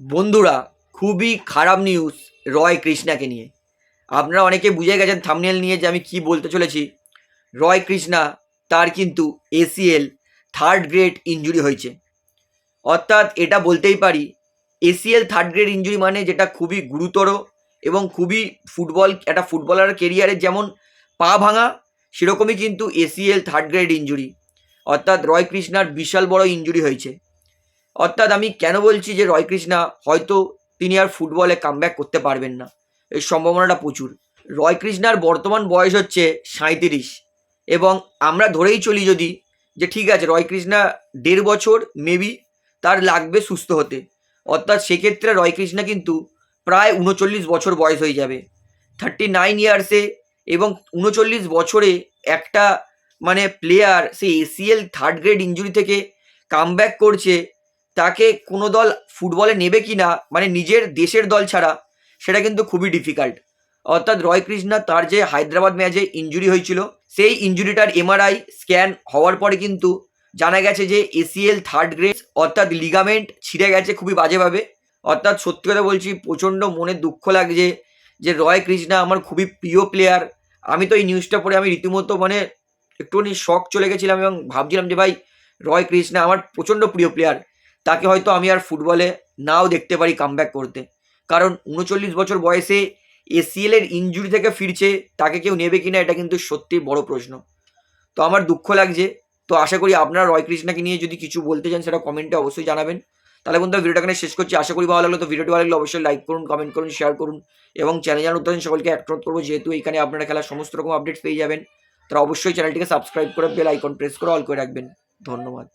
বন্ধুরা, খুবই খারাপ নিউজ রয় কৃষ্ণাকে নিয়ে। আপনারা অনেকে বুঝে গেছেন থামনেল নিয়ে যে আমি কি বলতে চলেছি। রয় কৃষ্ণা, তার কিন্তু এসিএল থার্ড গ্রেড ইঞ্জুরি হয়েছে। অর্থাৎ এটা বলতেই পারি এসিএল থার্ড গ্রেড ইঞ্জুরি মানে যেটা খুবই গুরুতর এবং খুবই ফুটবল একটা ফুটবলার কেরিয়ারে যেমন পা ভাঙা, সেরকমই কিন্তু এসিএল থার্ড গ্রেড ইঞ্জুরি অর্থাৎ রয় কৃষ্ণার বিশাল বড় ইঞ্জুরি হয়েছে। অর্থাৎ আমি কেন বলছি যে রয় কৃষ্ণা হয়তো তিনি আর ফুটবলে কামব্যাক করতে পারবেন না। এই সম্ভাবনাটা প্রচুর। রয় কৃষ্ণার বর্তমান বয়স হচ্ছে সাঁইত্রিশ। এবং আমরা ধরেই চলি যদি যে ঠিক আছে রয় কৃষ্ণা দেড় বছর মেবি তার লাগবে সুস্থ হতে। অর্থাৎ সেক্ষেত্রে রয় কৃষ্ণা কিন্তু প্রায় উনচল্লিশ বছর বয়স হয়ে যাবে। থার্টি নাইন ইয়ার্সে এবং উনচল্লিশ বছরে একটা মানে প্লেয়ার সেই এসিএল থার্ড গ্রেড ইঞ্জুরি থেকে কামব্যাক করছে তাকে কোনো দল ফুটবলে নেবে কি না মানে নিজের দেশের দল ছাড়া, সেটা কিন্তু খুবই ডিফিকাল্ট অর্থাৎ রয় কৃষ্ণা তার যে হায়দ্রাবাদ ম্যাচে ইঞ্জুরি হয়েছিল, সেই ইঞ্জুরিটার এমআরআই স্ক্যান হওয়ার পরে কিন্তু জানা গেছে যে এসিএল থার্ড গ্রেড অর্থাৎ লিগামেন্ট ছিঁড়ে গেছে খুবই বাজেভাবে। অর্থাৎ সত্যি কথা বলছি, প্রচণ্ড মনে দুঃখ লাগছে যে রয় কৃষ্ণা আমার খুবই প্রিয় প্লেয়ার আমি তো এই নিউজটা পড়ে আমি রীতিমতো মানে একটুখানি শখ চলে গেছিলাম এবং ভাবছিলাম যে ভাই, রয় কৃষ্ণা আমার প্রচণ্ড প্রিয় প্লেয়ার তাকে হয়তো আমি আর ফুটবলে নাও দেখতে পারি কামব্যাক করতে। কারণ উনচল্লিশ বছর বয়সে এসিএল এর ইঞ্জুরি থেকে ফিরছে, তাকে কেউ নেবে কিনা এটা কিন্তু সত্যি বড় প্রশ্ন। তো আমার দুঃখ লাগছে। তো আশা করি আপনারা রয় কৃষ্ণাকে নিয়ে যদি কিছু বলতে চান সেটা কমেন্টে অবশ্যই জানাবেন। তাহলে বন্ধু ভিডিওটা এখানে শেষ করছি। আশা করি ভালো লাগল। তো ভিডিওটি ভালো লাগলে অবশ্যই লাইক করুন কমেন্ট করুন শেয়ার করুন এবং চ্যানেল জানার উত্তর সকলকে অ্যাক্রোধ করব। যেহেতু এখানে আপনারা খেলার সমস্ত রকম আপডেটস পেয়ে যাবেন, তারা অবশ্যই চ্যানেলটিকে সাবস্ক্রাইব করে বেল আইকন প্রেস করে অল করে রাখবেন। ধন্যবাদ।